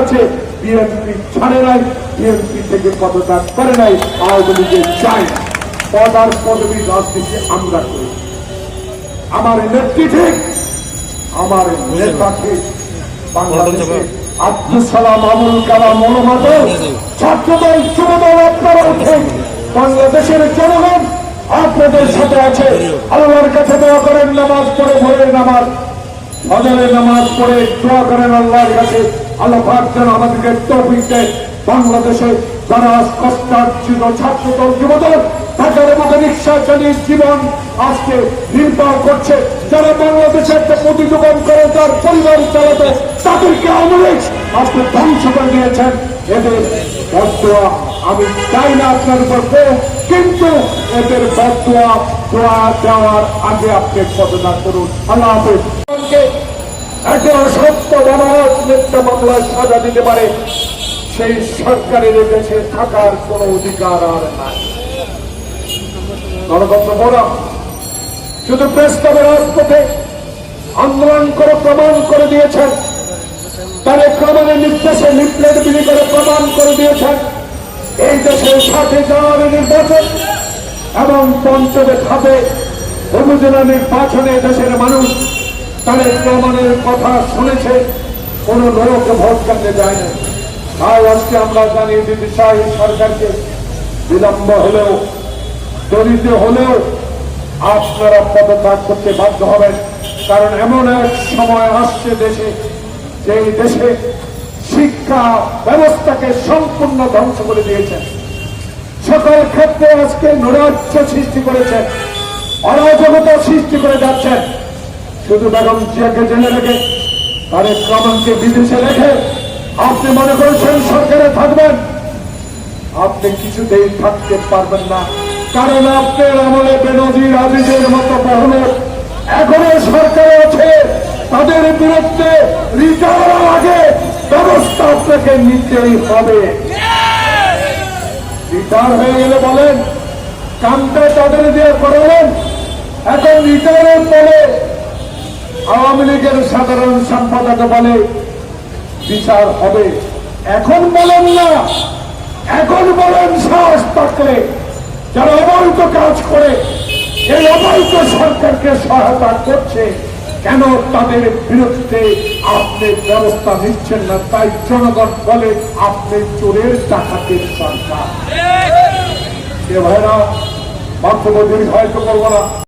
আছে। বিএনপি ছাড়ে নাই, বিএনপি থেকে পদত্যাগ করে নাই, আওয়ামী লীগের চায় না। পদ আর পদবী রাজনীতি আমরা করি। আমার নেত্রী ঠিক, আমার নেতা ঠিক। বাংলাদেশে আব্দুল সালাম আবুল কালাম মনোমাত ছাত্রদল যুবদল আপনারা উঠেন বাংলাদেশের জনগণ আপনাদের সাথে আছে। আল্লাহর কাছে দোয়া করেন, নামাজ পড়ে ভোরের নামাজ। ফজরের নামাজ পড়ে দোয়া করেন আল্লাহর কাছে। আল্লাহ যেন আমাদেরকে তৌফিক দেয় বাংলাদেশে যারা কষ্টার্জিত ছাত্রদল, যুবদল ঢাকার মতো রিক্সা চালিয়ে জীবন আজকে নির্বাহ করছে। যারা বাংলাদেশে একটা প্রতিযোগন করে, তার পরিবার চালাতে, তাদেরকে আমলেক আজকে ধ্বংস করে দিয়েছেন। এদের বদুয়া আমি চাই না আপনার উপর কিন্তু এদের বদুয়া দোয়া দেওয়ার আগে আপনি পদনা করুন। আল্লাহ হাফেজ। একজন সত্য মানব মিথ্যা মামলায় সাজা দিতে পারে, সেই সরকারের দেশে থাকার কোন অধিকার আর নাই। গণতন্ত্র ফোরাম শুধু প্রস্তাবের রাজপথে আন্দোলন করে প্রমাণ করে দিয়েছেন, তার প্রমাণের নির্দেশে লিফলেট বিলি করে প্রমাণ করে দিয়েছেন, এই দেশের সাথে জানুয়ারি নির্বাচন এবং পঞ্চমে খাতে উপজেলা নির্বাচনে দেশের মানুষ তাদের প্রমাণের কথা শুনেছে, কোন লোক ভোট করতে যায় না তাই আজকে আমরা দিতে চাই সরকারকে, বিলম্ব হলেও, দরিদ্র হলেও আপনারা পদত্যাগ করতে বাধ্য হবেন। কারণ এমন এক সময় আসছে দেশে যে দেশে শিক্ষা ব্যবস্থাকে সম্পূর্ণ ধ্বংস করে দিয়েছেন সকল ক্ষেত্রে আজকে নৈরাজ্য সৃষ্টি করেছেন অরাজকতা সৃষ্টি করে যাচ্ছেন শুধু বেগম জিয়াকে জেনে রেখে তারেক রহমানকে বিদেশে রেখে আপনি মনে করছেন সরকারে থাকবেন? আপনি কিছুতেই থাকতে পারবেন না। কারণ আপনার আমলে বেনজির আবিদের মতো বহু এখনও সরকারে আছে। তাদের বিরুদ্ধে রিটার্ন আগে ব্যবস্থা আপনাকে নিতেই হবে। রিটার্ন হয়ে গেলে বলেন, কামটা তাদের দিয়ে করালেন। এখন রিটার্নের বলে আওয়ামী লীগের সাধারণ সম্পাদক বলে বিচার হবে। এখন বলেন না, এখন বলেন সাহস থাকলে যারা অবৈধ কাজ করে, এই অবৈধ সরকারকে সহায়তা করছে, কেন তাদের বিরুদ্ধে আপনি ব্যবস্থা নিচ্ছেন না? তাই জনগণ বলে আপনি চোরের ডাকাতের সরকার। এ ভাইরা বক্তব্য দীর্ঘায়িত করব না।